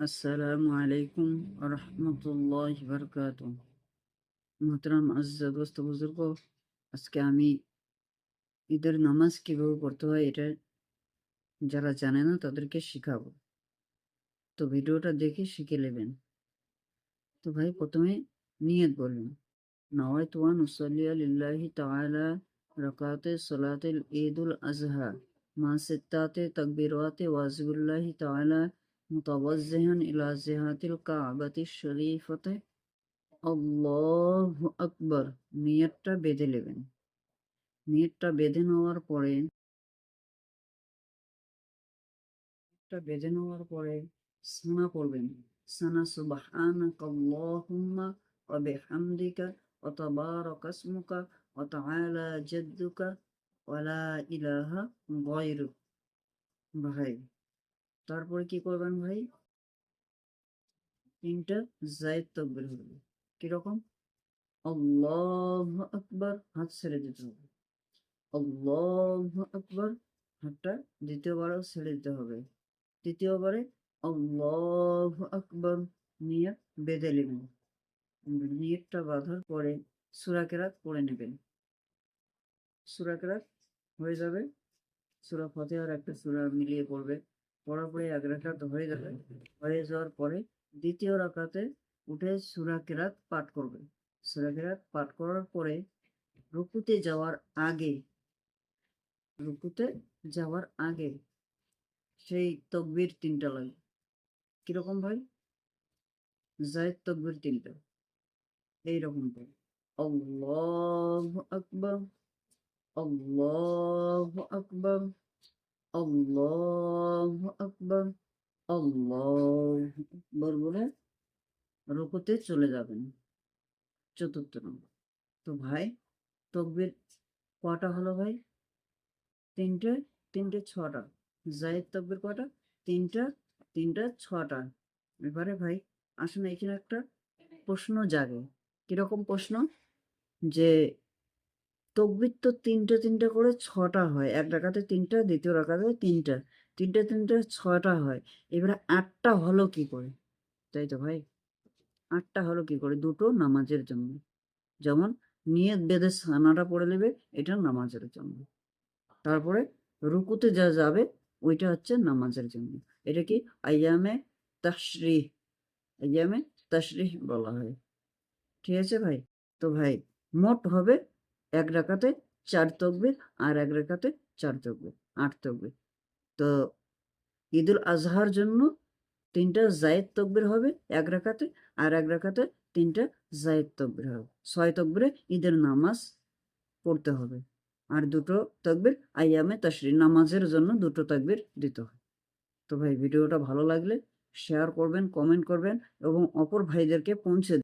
আসসালামু আলাইকুম রহমতুল্লাহ বরকাত মোহতরাম আজ্জা দোস্ত বুজুর্গ আজকে আমি ঈদের নামাজ কীভাবে পড়তে হয় এটা যারা জানে না তাদেরকে শিখাবো তো ভিডিওটা দেখে শিখে নেবেন তো ভাই প্রথমে নিয়ত বলবেন নওয়াই তোয়ান উসলিয়া লিল্লাহি তাআলা রাকাতে সালাতিল ঈদুল আজহা মা সিত্তাতে তাকবীরাতে ওয়াজিবুল্লাহি তাআলা বেঁধে নেওয়ার পরে নিয়তটা বেঁধে নেওয়ার পরে সানা পড়বেন সানা সুবহানাকা আল্লাহুম্মা ওয়া বিহামদিকা ওয়া তাবারাকা ইসমুকা ওয়া তাআলা ইলাহা ভাই তারপরে কি করবেন ভাই? তিনটা জায়েদ তকবির হবে কীরকম? আল্লাহ আকবার, হাত ছেড়ে দিতে হবে। আল্লাহ আকবার, হাতটা দ্বিতীয়বারও ছেড়ে দিতে হবে। তৃতীয়বারে আল্লাহ আকবর, নিয়ে বেঁধে নেবেন নিয়তটা বাঁধার পরে সুরাকেরাত পড়ে নেবেন। সুরাকেরাত হয়ে যাবে। সুরা ফতেহার একটা সুরা মিলিয়ে পড়বে। পড়ার পরে এক রাকাত হয়ে যাবে হয়ে যাওয়ার পরে দ্বিতীয় রাকাতে উঠে সুরা কেরাত পাঠ করবে। সুরা কেরাত পাঠ করার পরে রুকুতে যাওয়ার আগে রুকুতে যাওয়ার আগে সেই তকবির তিনটা লাগবে কীরকম ভাই? জায়দ তকবির তিনটা। এইরকম করে আল্লাহ আকবর আল্লাহ আকবর আল্লাহ আকবর বলে রুকুতে চলে যাবেন। চতুর্থ নম্বর। তো ভাই, তকবির কটা হলো ভাই? তিনটে তিনটে ছটা। জায়েদ তকবির কটা? তিনটা তিনটা ছটা। এবারে ভাই, আসুন এখানে একটা প্রশ্ন জাগে। কীরকম প্রশ্ন? যে তকবির তো তিনটে তিনটে করে ছটা হয়। এক রাখাতে তিনটা, দ্বিতীয় রাখাতে তিনটা। তিনটে তিনটে ছটা হয়। এবারে আটটা হলো কি করে? তাই তো ভাই? আটটা হলো কি করে? দুটো নামাজের জন্য। যেমন নিয়ত বেঁধে সানাটা পড়ে নেবে, এটা নামাজের জন্য। তারপরে রুকুতে যা যাবে, ওইটা হচ্ছে নামাজের জন্য। এটা কি? আয়ামে তাশরিহ। আয়ামে তাশরিহ বলা হয়। ঠিক আছে ভাই? তো ভাই, মোট হবে এক রাকাতে চার তকবির আর এক রাকাতে চার তকবির, আট তকবির। তো ঈদুল আজহার জন্য তিনটা জায়েদ তকবির হবে এক রাকাতে আর এক রাকাতে তিনটা জায়েদ তকবির হবে। ছয় তকবিরে ঈদের নামাজ পড়তে হবে আর দুটো তকবির আয়ামে তশরি নামাজের জন্য দুটো তকবির দিতে হয় তো ভাই, ভিডিওটা ভালো লাগলে শেয়ার করবেন কমেন্ট করবেন এবং অপর ভাইদেরকে পৌঁছে